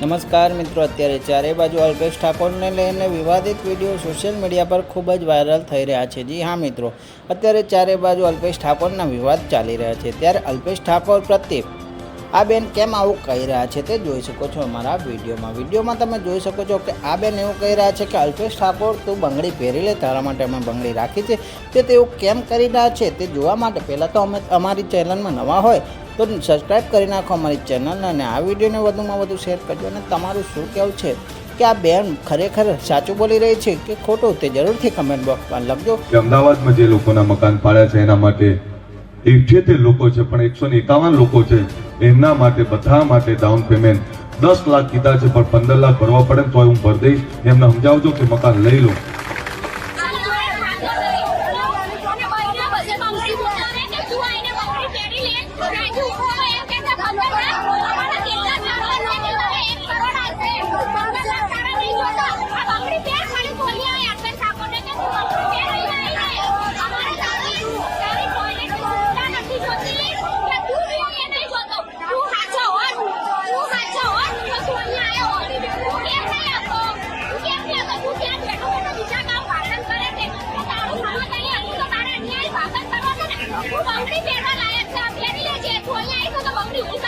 નમસ્કાર મિત્રો, અત્યારે ચારે બાજુ અલ્પેશ ઠાકોરને લઈને વિવાદિત વીડિયો સોશિયલ મીડિયા પર ખૂબ જ વાયરલ થઈ રહ્યા છે. જી હા મિત્રો, અત્યારે ચારે બાજુ અલ્પેશ ઠાકોરના વિવાદ ચાલી રહ્યા છે. ત્યારે અલ્પેશ ઠાકોર પ્રત્યે, આ બેન કેમ આવું કહી રહ્યા છે તે જોઈ શકો છો અમારા વિડીયોમાં. વિડીયોમાં તમે જોઈ શકો છો કે આ બેન એવું કહી રહ્યા છે કે અલ્પેશ ઠાકોર તું બંગડી પહેરી લે, તારા માટે અમે બંગડી રાખી છે. તે તેઓ કેમ કરી રહ્યા છે તે જોવા માટે પહેલાં તો અમે અમારી ચેનલમાં નવા હોય તો સબસ્ક્રાઈબ કરી નાખો અમારી ચેનલ અને આ વિડીયોને વધુમાં વધુ શેર કરજો અને તમારું શું કહેવું છે કે આ બેન ખરેખર સાચું બોલી રહી છે કે ખોટું તે જરૂરથી કમેન્ટ બોક્સમાં લખજો. અમદાવાદમાં જે લોકોના મકાન પાડ્યા છે એના માટે ઇઠ્યોતેર લોકો છે, પણ એકસો એકાવન લોકો છે, એમના માટે બધા માટે ડાઉન પેમેન્ટ દસ લાખ કીધા છે, પણ પંદર લાખ ભરવા પડે તો હું ભરી દઈશ. એમને સમજાવજો કે મકાન લઈ લો. બંગડી પહેરવા લાયક છે. પહેરી લેજે. અહીંયા આવી તો બંગડી હું